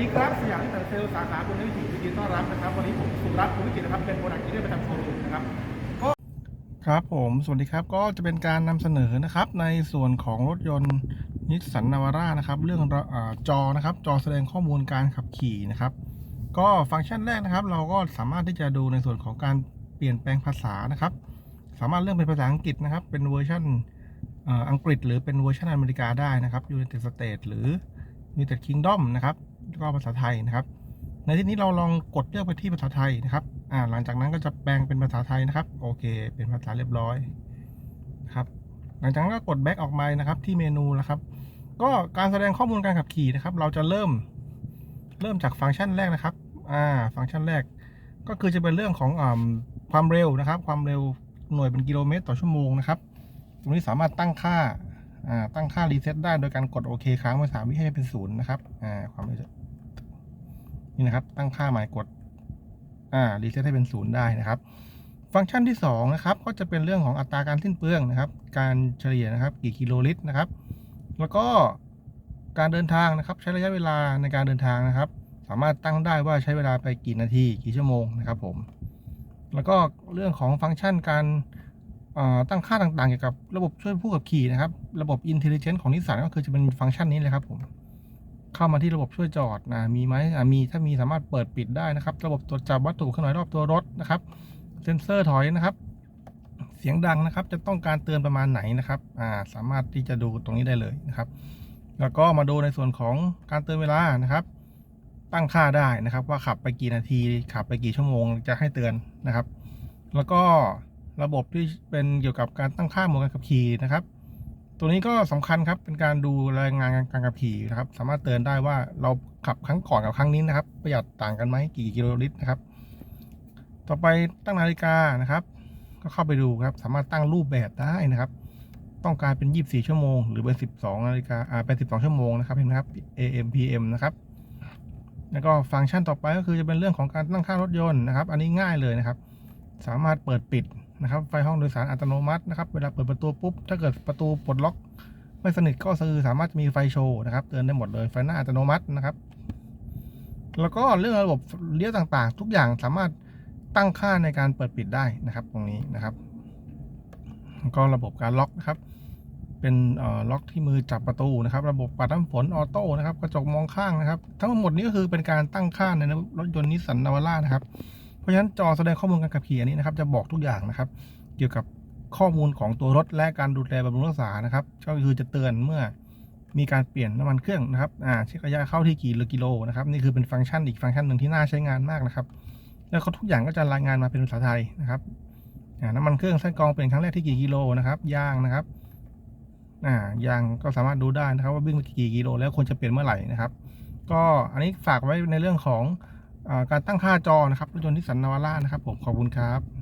ดีครับสยามเซลล์สาขาคุณวิถียินดีต้อนรับนะครับ วันนี้ผมสุรัตน์ภูมิกิจนะครับเป็นโปรดักต์ที่ได้ประจำโชว์รูมนะครับครับผมสวัสดีครับก็จะเป็นการนำเสนอนะครับในส่วนของรถยนต์นิสสันนาวาร่านะครับเรื่องอจอนะครับจอแสดงข้อมูลการขับขี่นะครับ ก็ฟังก์ชันแรกนะครับ เราก็สามารถที่จะดูในส่วนของการเปลี่ยนแปลงภาษานะครับ สามารถเลือกเป็นภาษาอังกฤษนะครับ เป็นเวอร์ชันอังกฤษ หรือเป็นเวอร์ชันอเมริกาได้นะครับ United States หรือ United Kingdom นะครับ ก็ภาษาไทยนะครับ ในที่นี้เราลองกดเลือกไปที่ภาษาไทยนะครับอ่าหลังจากนั้นก็จะแปลงเป็นภาษาไทยนะครับ โอเค เป็นภาษาเรียบร้อยนะครับ หลังจากนั้นก็กด back ออกมานะครับ ที่เมนูนะครับ ก็การแสดงข้อมูลการขับขี่นะครับ เราจะเริ่มเริ่มจากฟังก์ชันแรกนะครับอ่าฟังก์ชันแรก ก็คือจะเป็นเรื่องของอความเร็วนะครับ ความเร็วหน่วยเป็นกิโลเมตรต่อชั่วโมงนะครับ ตรงนี้สามารถตั้งค่าอ่าตั้งค่ารีเซ็ตได้โดยการกดโอเคค้างไว้สามวิให้เป็นศูนย์นะครับอ่าความเร็ว นี่นะครับ ตั้งค่าหมายกดอ่ารีเซ็ตให้เป็นศูนย์ได้นะครับ ฟังก์ชันที่2นะครับก็จะเป็นเรื่องของอัตราการสิ้นเปลืองนะครับ การเฉลี่ยนะครับ กี่กิโลลิตรนะครับ แล้วก็การเดินทางนะครับ ใช้ระยะเวลาในการเดินทางนะครับ สามารถตั้งได้ว่าใช้เวลาไปกี่นาทีกี่ชั่วโมงนะครับผมแล้วก็เรื่องของฟังก์ชันการตั้งค่าต่างๆเกี่ยวกับระบบช่วยผู้ขับขี่นะครับ ระบบ Intelligence ของนิสสันก็คือจะเป็นฟังก์ชันนี้เลยครับผม เข้ามาที่ระบบช่วยจอดนะมีไหมมีถ้ามีสามารถเปิดปิดได้นะครับ ระบบตรวจจับวัตถุเคลื่อนไหวรอบตัวรถนะครับ เซ็นเซอร์ถอยนะครับ เสียงดังนะครับ จะต้องการเตือนประมาณไหนนะครับอ่าสามารถที่จะดูตรงนี้ได้เลยนะครับ แล้วก็มาดูในส่วนของการเตือนเวลานะครับ ตั้งค่าได้นะครับ ว่าขับไปกี่นาทีขับไปกี่ชั่วโมงจะให้เตือนนะครับ แล้วก็ระบบที่เป็นเกี่ยวกับการตั้งค่าโหมดการขับขี่นะครับ ตัวนี้ก็สำคัญครับเป็นการดูรายงานการขับขี่นะครับ สามารถเตือนได้ว่าเราขับครั้งก่อนกับครั้งนี้นะครับ ประหยัดต่างกันไหมกี่กิโลลิตรนะครับ ต่อไปตั้งนาฬิกานะครับ ก็เข้าไปดูครับ สามารถตั้งรูปแบบได้นะครับ ต้องการเป็น 24 ชั่วโมง หรือเป็น 12 นาฬิกาอ่าเป็น 12 ชั่วโมงนะครับเห็นไหมครับ AM PM นะครับแล้วก็ฟังก์ชันต่อไปก็คือจะเป็นเรื่องของการตั้งค่ารถยนต์นะครับ อันนี้ง่ายเลยนะครับ สามารถเปิดปิด นะครับไฟห้องโดยสารอัตโนมัตินะครับเวลาเปิดประตูปุ๊บถ้าเกิดประตูปลดล็อก ไม่สนิทก็คือสามารถมีไฟโชว์นะครับเตือนได้หมดเลยไฟหน้าอัตโนมัตินะครับ แล้วก็เรื่องระบบเลี้ยวต่างๆ ทุกอย่างสามารถตั้งค่าในการเปิดปิดได้นะครับ ตรงนี้นะครับก็ระบบการล็อกนะครับ เป็นล็อกที่มือจับประตูนะครับ ระบบปัดน้ำฝนออโต้นะครับกระจกมองข้างนะครับ ทั้งหมดนี้ก็คือเป็นการตั้งค่าในรถยนต์นิสสันนาวาร่านะครับ ราะฉะนั้นจอแสดงข้อมูลการขับขี่อันนี้นะครับจะบอกทุกอย่างนะครับ เกี่ยวกับข้อมูลของตัวรถและการดูแลบำรุงรักษานะครับ ก็คือจะเตือนเมื่อมีการเปลี่ยนน้ำมันเครื่องนะครับอ่าเช็คระยะเข้าที่กี่กิโลนะครับนี่คือเป็นฟังก์ชันอีกฟังก์ชันหนึ่งที่น่าใช้งานมากนะครับ แล้วเขาทุกอย่างก็จะรายงานมาเป็นภาษาไทยนะครับอ่าน้ำมันเครื่องไส้กรองเปลี่ยนครั้งแรกที่กี่กิโลนะครับยางนะครับอ่ายางก็สามารถดูได้นะครับว่าวิ่งไปกี่กิโลแล้วควรจะเปลี่ยนเมื่อไหร่นะครับ ก็อันนี้ฝากไว้ในเรื่องของ การตั้งค่าจอนะครับรถยนต์นิสสันนาวาร่านะครับผมขอบคุณครับ